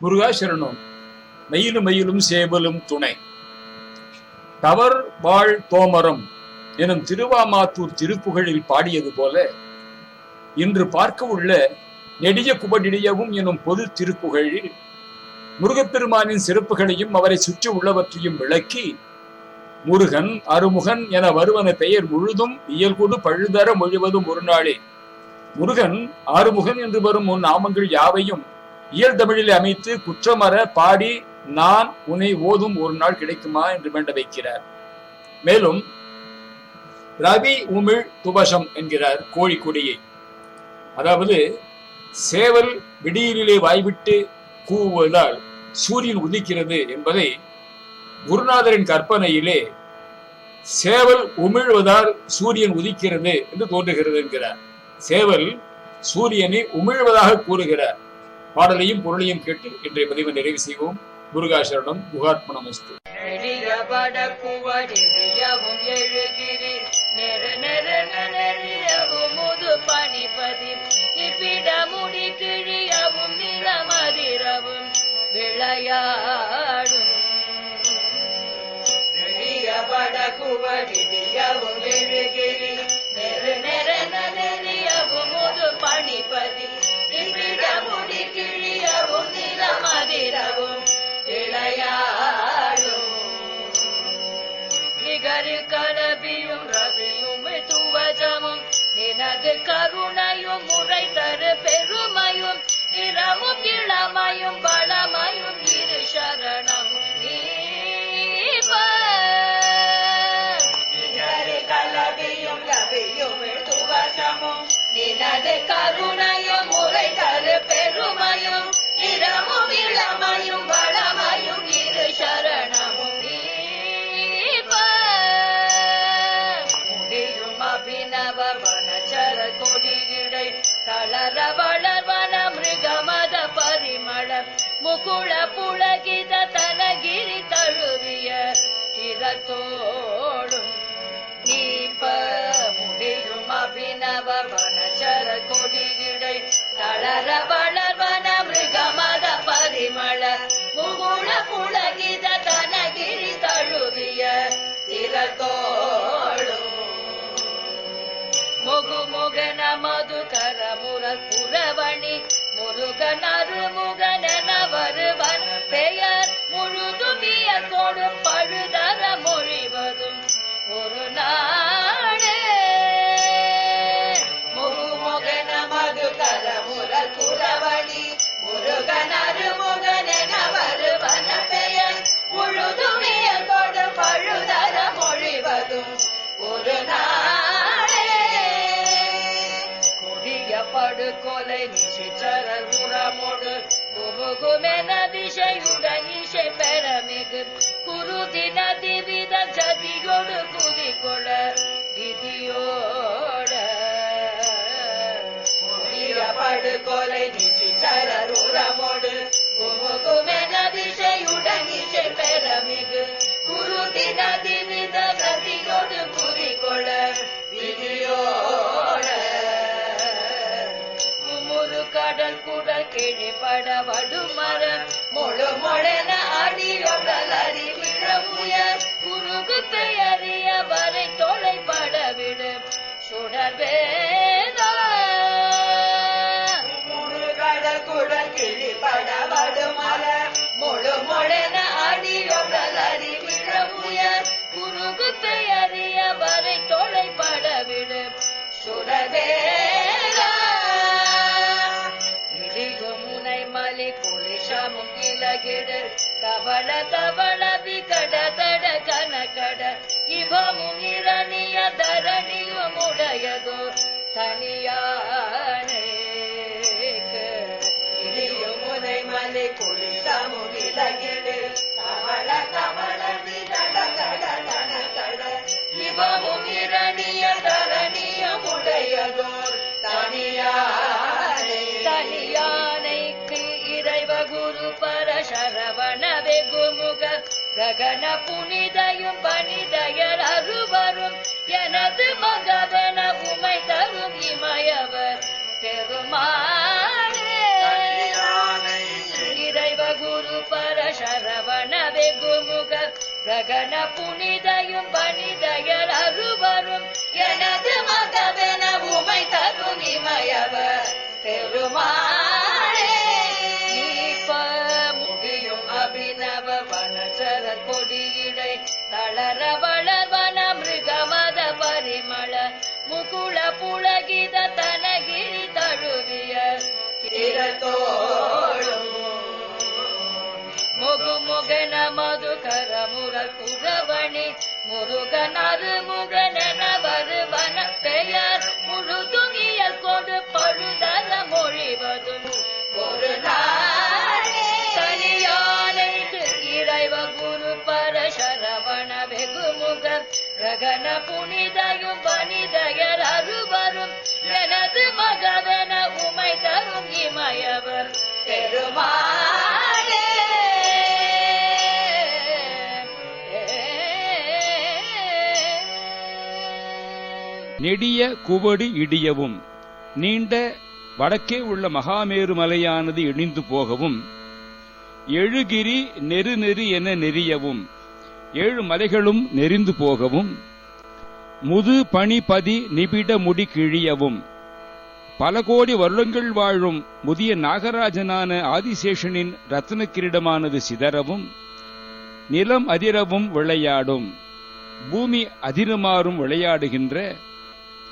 முருகாசரணம். மயிலும் மயிலும் சேவலும் துணை. தவர் வாழ் தோமரம் எனும் திருவாமாத்தூர் திருப்புகழில் பாடியது போல இன்று பார்க்க உள்ள நெடிய குபடிடியவும் எனும் பொது திருப்புகழில் முருகப்பெருமானின் சிறப்புகளையும் அவரை சுற்றி உள்ளவற்றையும் விளக்கி முருகன் அருமுகன் என வருவன பெயர் முழுதும் இயல்கொடு பழுதர முழுவதும் ஒரு நாளே. முருகன் ஆறுமுகன் என்று வரும் உன் நாமங்கள் யாவையும் இயல் தமிழில் அமைத்து குற்றமற பாடி நான் உன்னை ஓதும் ஒரு நாள் கிடைக்குமா என்று வேண்ட வைக்கிறார். மேலும் ரவி உமிழ் துபசம் என்கிறார் கோழிக்கொடியை. அதாவது சேவல் விடியலிலே வாய்விட்டு கூவுவதால் சூரியன் உதிக்கிறது என்பதை குருநாதரின் கற்பனையிலே சேவல் உமிழ்வதால் சூரியன் உதிக்கிறது என்று தோன்றுகிறது என்கிறார். சேவல் சூரியனை உமிழ்வதாக கூறுகிறார். பாடலையும் பொருளையும் கேட்டு இன்றைய பதிவை நிறைவு செய்வோம். முருகாசரணம் குகாத்மனமஸ்து நெடியபட குவடியவும் எழுகிரி கிழியவும் விளையாடும். நெடியபட குவடியவும் எழுகிரி நெரு நெரு நெறியவும் முது பணிபதி இப்பிட கிழியவும் நிலமதிரவும் நிகரு கலபியும் ரவியும் துவஜமும் நினது கருணையும் முறை தரு பெருமையும் நிறமும் இளமையும் இரு சரணம் ரவியும் நினது கருணையும் முகுள புலகித தனகிரி தழுவிய திறத்தோடும் நீப்ப முடியும் அபிநவ வனச்சர கொடியிடை தளர வளர்வன மிருகமத பரிமள முகுள புலகித தனகிரி தழுவிய திறத்தோடும் முகுமுக நமது மதுகர குரவணி முருகன் அருமுகன வருவன் பெயர் முழுதுமிய கொடும் பழுதர மொழிவதும். ஒரு நாள் குமுகுமென திசையுடன் இசை பெறமிகு குருதி நதி வித ஜதியொடு குதிகொள விதியோட கொடிய படுகொலை நிசிச்சரல் உரமொடு குமுகுமென திசையுடன் இசை பெறமிகு குருதி நதி வித கதியோடு குதிகொள கடல் குடல் கிழிபட வடுமர முழு மொழன அடியொடல் அறிவிழ முயர். குறுகு பெயறிய வரை தொலைப்பட விடு. சுடர் வேதா முழு குடல் கிழிபட வடுமர முழு மொழன அடியொடல் அறிவிழ முயர். குறுகு பெயறிய வரை தொலைப்பட விடு. சுடவேரா புலிஷமும் இலகிடு கவள தவள விகட தட கனகட இவமும் இரணிய தரணியும் உடையதோ தனியானேக்கு இடிகு முனை மலி புலிஷமும் இலகிடு கவள தவள ககன புனிதையும் பணிதையர் அருவரும். எனது மகவன உமை தரும் இமயவர். பெருமாளே இறைவ குரு பர சரவண வெகுமுக ககன புனிதையும் பணிதயர் அருவரும். எனது மகவென உமை தரும் இமயவர். பெருமாளே தளர வளர்வன மிருகமத பரிமள முகுள புலகித தனகிரி தழுவிய திரத்தோளும். முகு முகன மதுகர முர குரவணி முருகனது முகன நெடிய குவடி இடியவும் நீண்ட வடக்கே உள்ள மகாமேரு மலையானது இடிந்து போகவும் எழுகிரி நெரு நெரு என நெறியவும் ஏழு மலைகளும் நெறிந்து போகவும் முது பனி பதி நிபிட முடி கிழியவும் பல கோடி வருடங்கள் வாழும் முதிய நாகராஜனான ஆதிசேஷனின் ரத்ன கிரீடமானது சிதறவும் நிலம் அதிரவும் விளையாடும் பூமி அதிருமாறும் விளையாடுகின்ற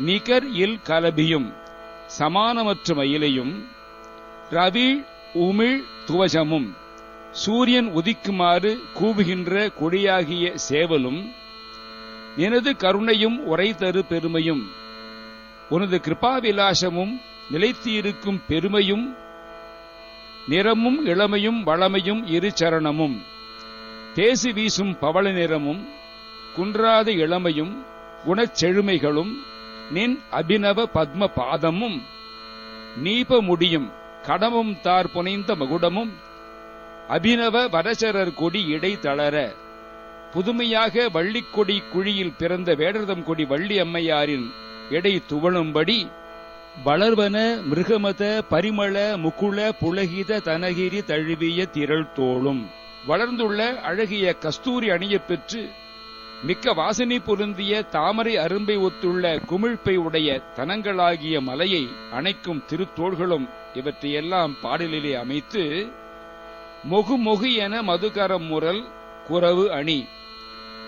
நிகர் இல் கலபியும் சமானமற்ற மயிலையும் ரவி உமிழ் துவஜமும் சூரியன் உதிக்குமாறு கூவுகின்ற கொடியாகிய சேவலும் எனது கருணையும் உரைதரு பெருமையும் உனது கிருபாவிலாசமும் நிலைத்திருக்கும் பெருமையும் நிறமும் இளமையும் வளமையும் இரு சரணமும். தேசு வீசும் பவள நிறமும் குன்றாத இளமையும் குணச்செழுமைகளும் நின் அபினவ பத்ம பாதமும் நீப முடியும் கடமும் தார் புனைந்த மகுடமும் அபினவ வரசரர் கொடி இடை தளர புதுமையாக வள்ளிக்கொடி குழியில் பிறந்த வேடர்தம் கொடி வள்ளி அம்மையாரின் எடை துவளும்படி வளர்வன மிருகமத பரிமள முகுல புலகித தனகிரி தழுவிய திரள் தோளும். வளர்ந்துள்ள அழகிய கஸ்தூரி அணியப் பெற்று மிக்க வாசனை பொருந்திய தாமரை அரும்பை ஒத்துள்ள குமிழ்ப்பை உடைய தனங்களாகிய மலையை அணைக்கும் திருத்தோள்களும் இவற்றையெல்லாம் பாடலிலே அமைத்து மொகு மொகு என மதுகரம் முரல் குரவு அணி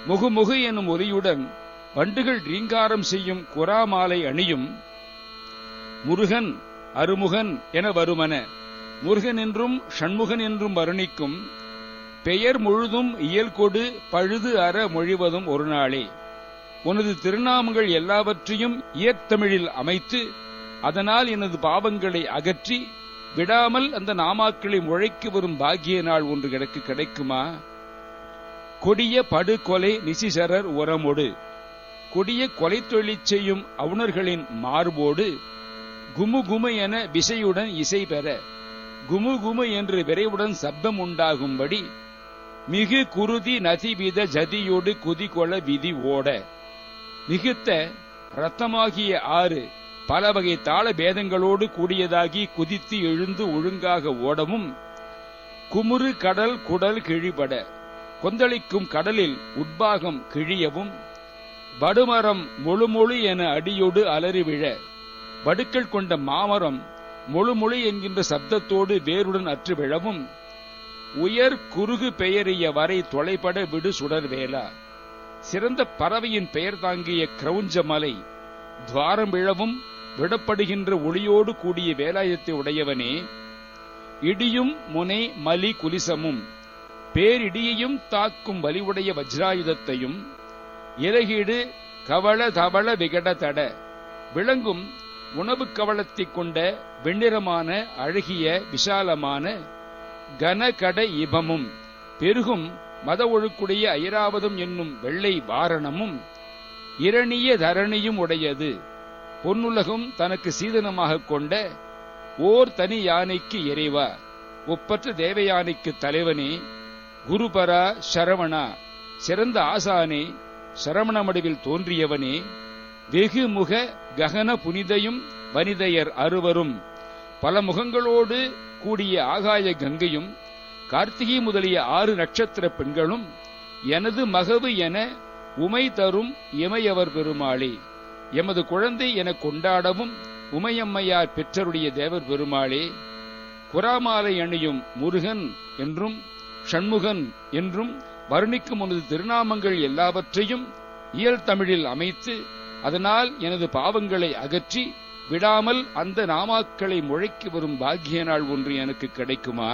முகு எனும் ஒலியுடன் வண்டுகள் ரீங்காரம் செய்யும் குராமாலை அணியும் முருகன் அருமுகன் என வருமன. முருகன் என்றும் ஷண்முகன் என்றும் வருணிக்கும் பெயர் முழுதும் இயல்கொடு பழுது அற மொழிவதும் ஒரு நாளே. உனது திருநாமங்கள் எல்லாவற்றையும் இயத்தமிழில் அமைத்து அதனால் எனது பாவங்களை அகற்றி விடாமல் அந்த நாமாக்களை முழைக்கு வரும் பாக்கிய நாள் ஒன்று எனக்கு கிடைக்குமா? கொடிய படுகொலை நிசிசரர் உரமொடு. கொடிய கொலை தொழில் செய்யும் அவுணர்களின் மார்போடு குமு குமு என விசையுடன் இசை பெற. குமு குமு என்று விரைவுடன் சப்தம் உண்டாகும்படி மிகு குருதி நதிவித ஜதியோடு குதிகொள விதி ஓட. மிகுத்த ரத்தமாகிய ஆறு பல வகை தாள பேதங்களோடு கூடியதாகி குதித்து எழுந்து ஒழுங்காக ஓடவும். குமுறு கடல் குடல் கிழிபட. கொந்தளிக்கும் கடலில் உட்பாகம் கிழியவும். வடுமரம் முழுமொழு என அடியோடு அலறி விழ வடுக்கள் கொண்ட மாமரம் முழுமொழி என்கின்ற சப்தத்தோடு வேருடன் அற்று விழவும் உயர் குறுகு பெயரிய வரை தொலைபட விடு சுடர் வேளா சிறந்த பறவையின் பெயர் தாங்கிய கிரௌஞ்ச மலை துவாரம் விழவும் விடப்படுகின்ற ஒளியோடு கூடிய வேலாயத்தை உடையவனே. இடியும் முனை மலி குலிசமும் பேரிடியையும் தாக்கும் வலிவுடைய வஜ்ராயுதத்தையும் இலகீடு கவள தவள விகட தட விளங்கும் உணவு கவளத்தை கொண்ட வெண்ணிறமான அழகிய விசாலமான கனகட இபமும் பெருகும் மத ஒழுக்குடைய ஐராவதம் என்னும் வெள்ளை வாரணமும் இரணிய தரணியும் உடையது. பொன்னுலகம் தனக்கு சீதனமாகக் கொண்ட ஓர் தனி யானைக்கு இறைவா. ஒப்பற்ற தேவயானைக்கு தலைவனே குருபரா சரவணா சிறந்த ஆசானே சரவணமடுவில் தோன்றியவனே வெகுமுக ககன புனிதையும் வனிதையர் அறுவரும் பல முகங்களோடு கூடிய ஆகாய கங்கையும் கார்த்திகை முதலிய ஆறு நட்சத்திர பெண்களும் எனது மகவு என உமை தரும் இமையவர் பெருமாளே. எமது குழந்தை என கொண்டாடவும் உமையம்மையார் பெற்றருடைய தேவர் பெருமாளே. குராமாலை அணியும் முருகன் என்றும் ஷண்முகன் என்றும் வர்ணிக்கும் உனது திருநாமங்கள் எல்லாவற்றையும் இயல் தமிழில் அமைத்து அதனால் எனது பாவங்களை அகற்றி விடாமல் அந்த நாமாக்களை முழைக்கு வரும் பாக்கிய நாள் ஒன்று எனக்கு கிடைக்குமா?